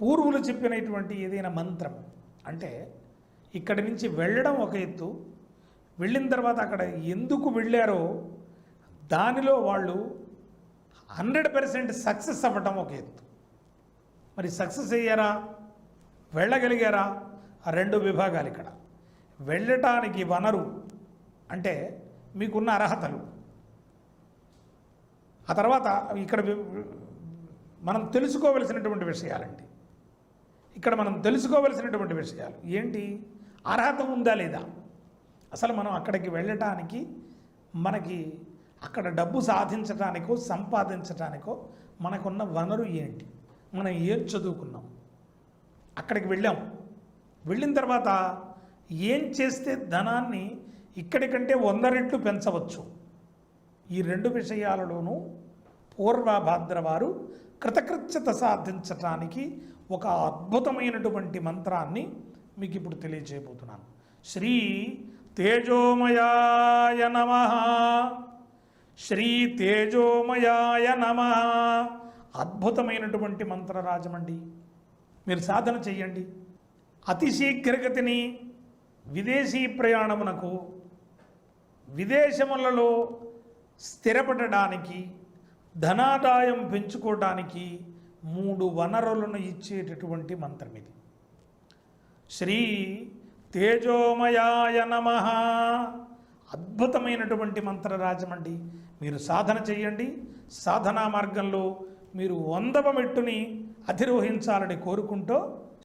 పూర్వులు చెప్పినటువంటి ఏదైనా మంత్రం అంటే ఇక్కడి నుంచి వెళ్ళడం ఒక ఎత్తు వెళ్ళిన తర్వాత అక్కడ ఎందుకు వెళ్ళారో దానిలో వాళ్ళు హండ్రెడ్ పర్సెంట్ సక్సెస్ అవ్వటం ఒక ఎత్తు. మరి సక్సెస్ అయ్యారా? వెళ్ళగలిగారా? ఆ రెండు విభాగాలు ఇక్కడ. వెళ్ళటానికి వనరు అంటే మీకున్న అర్హతలు. ఆ తర్వాత ఇక్కడ మనం తెలుసుకోవలసినటువంటి విషయాలండి. ఇక్కడ మనం తెలుసుకోవలసినటువంటి విషయాలు. ఏంటి? అర్హత ఉందా లేదా? అసలు మనం అక్కడికి వెళ్ళటానికి మనకి అక్కడ డబ్బు సాధించటానికో సంపాదించటానికో మనకున్న వనరు ఏంటి? మనం ఏం చదువుకున్నాం? అక్కడికి వెళ్ళాం. వెళ్ళిన తర్వాత ఏం చేస్తే ధనాన్ని ఇక్కడికంటే వంద రెట్లు పెంచవచ్చు? ఈ రెండు విషయాలలోనూ పూర్వభాద్ర వారు కృతకృత్యత సాధించటానికి ఒక అద్భుతమైనటువంటి మంత్రాన్ని మీకు ఇప్పుడు తెలియజేయబోతున్నాను. శ్రీ తేజోమయాయ నమ. శ్రీ తేజోమయాయ నమ. అద్భుతమైనటువంటి మంత్రరాజమండి. మీరు సాధన చెయ్యండి. అతి శీఘ్రగతిని విదేశీ ప్రయాణమునకు విదేశములలో స్థిరపడడానికి ధనాదాయం పెంచుకోవడానికి మూడు వనరులను ఇచ్చేటటువంటి మంత్రం ఇది. శ్రీ తేజోమయాయ నమ. అద్భుతమైనటువంటి మంత్రరాజమండి మీరు సాధన చేయండి సాధనా మార్గంలో మీరు వందవ మెట్టుని అధిరోహించాలని కోరుకుంటూ